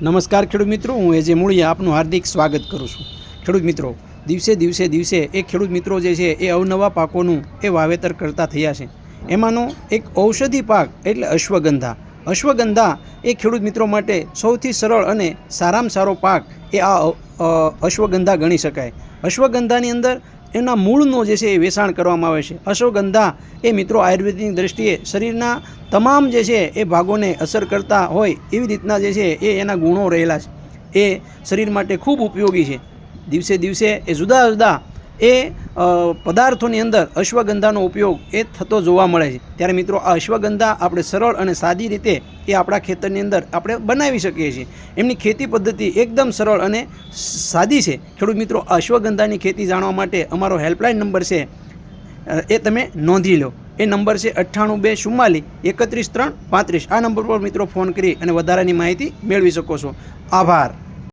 નમસ્કાર ખેડૂત મિત્રો, હું એજે મૂળિયા આપનું હાર્દિક સ્વાગત કરું છું. ખેડૂત મિત્રો, દિવસે દિવસે દિવસે એ ખેડૂત મિત્રો જે છે એ અવનવા પાકોનું એ વાવેતર કરતા થયા છે. એમાંનો એક ઔષધિ પાક એટલે અશ્વગંધા. અશ્વગંધા એ ખેડૂત મિત્રો માટે સૌથી સરળ અને સારામાં સારો પાક એ આ અશ્વગંધા ગણી શકાય. અશ્વગંધાની અંદર એના મૂળનો જે છે એ વેચાણ કરવામાં આવે છે. અશ્વગંધા એ મિત્રો આયુર્વેદની દ્રષ્ટિએ શરીરના તમામ જે છે એ ભાગોને અસર કરતા હોય એવી રીતના જે છે એ એના ગુણો રહેલા છે. એ શરીર માટે ખૂબ ઉપયોગી છે. દિવસે દિવસે એ જુદા જુદા એ પદાર્થોની અંદર અશ્વગંધાનો ઉપયોગ એ થતો જોવા મળે છે. ત્યારે મિત્રો, આ અશ્વગંધા આપણે સરળ અને સાદી રીતે એ આપણા ખેતરની અંદર આપણે બનાવી શકીએ છીએ. એમની ખેતી પદ્ધતિ એકદમ સરળ અને સાદી છે. ખેડૂત મિત્રો અશ્વગંધાની ખેતી જાણવા માટે અમારો હેલ્પલાઇન નંબર છે એ તમે નોંધી લો. એ નંબર છે અઠ્ઠાણું બે ચુમ્માલીસ એકત્રીસ ત્રણ પાંત્રીસ. આ નંબર પર મિત્રો ફોન કરી અને વધારાની માહિતી મેળવી શકો છો. આભાર.